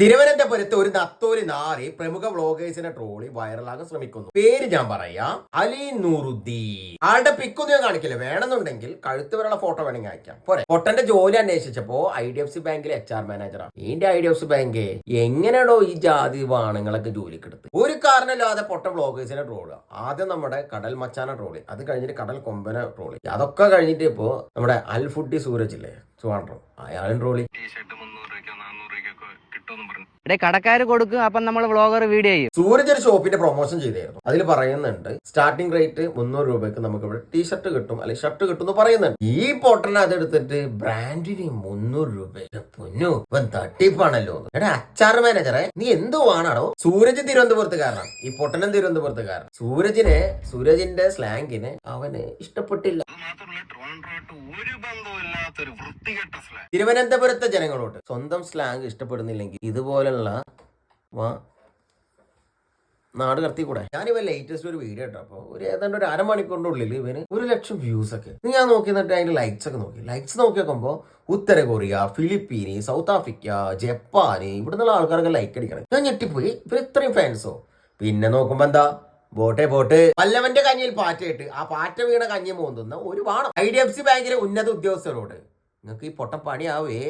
തിരുവനന്തപുരത്ത് ഒരു നത്തോലി നാറി പ്രമുഖ വ്ളോഗേഴ്സിന്റെ ട്രോളി വൈറലാകാൻ ശ്രമിക്കുന്നു. പേര് ഞാൻ പറയാം. അലി നൂറുദ്ദീൻ. ആളുടെ പിക്കൊന്നും ഞാൻ കാണിക്കില്ല. വേണമെന്നുണ്ടെങ്കിൽ കഴുത്ത് വരെയുള്ള ഫോട്ടോ വേണമെങ്കിൽ അയക്കാം. പോരെ. പൊട്ടന്റെ ജോലി അന്വേഷിച്ചപ്പോ ഐ ഡി എഫ് സി ബാങ്കിലെ എച്ച് ആർ മാനേജറാണ് ഇതിന്റെ I D F C bank എങ്ങനെയാണോ ഈ ജാതി വാണങ്ങളൊക്കെ ജോലിക്കെടുത്ത് ഒരു കാരണമില്ലാതെ പൊട്ട വ്ളോഗേഴ്സിനെ ട്രോളുക ആദ്യം നമ്മുടെ കടൽ മച്ചാന ട്രോളി. അത് കഴിഞ്ഞിട്ട് കടൽ കൊമ്പന ട്രോളി. അതൊക്കെ കഴിഞ്ഞിട്ട് ഇപ്പോ നമ്മുടെ അൽ ഫുഡി സൂരജ് ഇല്ലേ? സുവാണ്ട്രോ അയാളും ട്രോളി. ടീഷർട്ട് ഇവിടെ കടക്കാർ കൊടുക്കും അപ്പം നമ്മൾ വ്ലോഗർ വീഡിയോ ചെയ്യും. സൂരജ് ഒരു ഷോപ്പിന്റെ പ്രൊമോഷൻ ചെയ്തായിരുന്നു അതിൽ പറയുന്നുണ്ട് സ്റ്റാർട്ടിംഗ് റേറ്റ് മുന്നൂറ് രൂപയ്ക്ക് നമുക്ക് ഇവിടെ ടീഷർട്ട് കിട്ടും അല്ലെങ്കിൽ ഷർട്ട് കിട്ടും എന്ന് പറയുന്നുണ്ട്. ഈ പൊട്ടനെ അതെടുത്തിട്ട് ബ്രാൻഡിന് മുന്നൂറ് രൂപ. എന്റെ പൊന്നു ഇവൻ തട്ടിപ്പാണല്ലോ എടാ അച്ചാർ മാനേജറെ നീ എന്തോ ആണാടോ? സൂരജ് തിരുവനന്തപുരത്തുകാരനാണ് ഈ പൊട്ടനും തിരുവനന്തപുരത്തുകാരൻ. സൂരജിനെ സൂരജിന്റെ സ്ലാങ്കിന് അവന് ഇഷ്ടപ്പെട്ടില്ല. ഒരു മാത്രമല്ല വൃത്തികെട്ട തിരുവനന്തപുരത്തെ ജനങ്ങളോട് സ്വന്തം സ്ലാങ് ഇഷ്ടപ്പെടുന്നില്ലെങ്കിൽ ഇതുപോലുള്ള വാ നാട് കടത്തിക്കൂടെ? ഞാനിവ ലേറ്റസ്റ്റ് ഒരു വീഡിയോ ഇട്ടപ്പോ ഒരു ഏതാണ്ട് ഒരു അരമണിക്കൂറിന്റെ ഉള്ളിൽ ഇവന് ഒരു ലക്ഷം വ്യൂസ് ഒക്കെ. ഞാൻ നോക്കി എന്നിട്ട് അതിന്റെ ലൈക്സ് ഒക്കെ നോക്കി. ലൈക്സ് നോക്കി നോക്കുമ്പോ ഉത്തര കൊറിയ ഫിലിപ്പീനി സൗത്ത് ആഫ്രിക്ക ജപ്പാന് ഇവിടുന്നുള്ള ആൾക്കാരൊക്കെ ലൈക്ക് അടിക്കണം. ഞാൻ ഞെട്ടിപ്പോയി. ഇവർ ഇത്രയും ഫാൻസോ പിന്നെ നോക്കുമ്പോ എന്താ? ബോട്ടെ ബോട്ട് വല്ലവന്റെ കഞ്ഞിയിൽ പാറ്റയിട്ട് ആ പാറ്റ വീണ കഞ്ഞി മോന്തുന്ന ഒരു വാണം. ഐ ഡി എഫ് സി ബാങ്കിലെ ഉന്നത ഉദ്യോഗസ്ഥരോട് നിങ്ങൾക്ക് ഈ പൊട്ട പണിയാവേ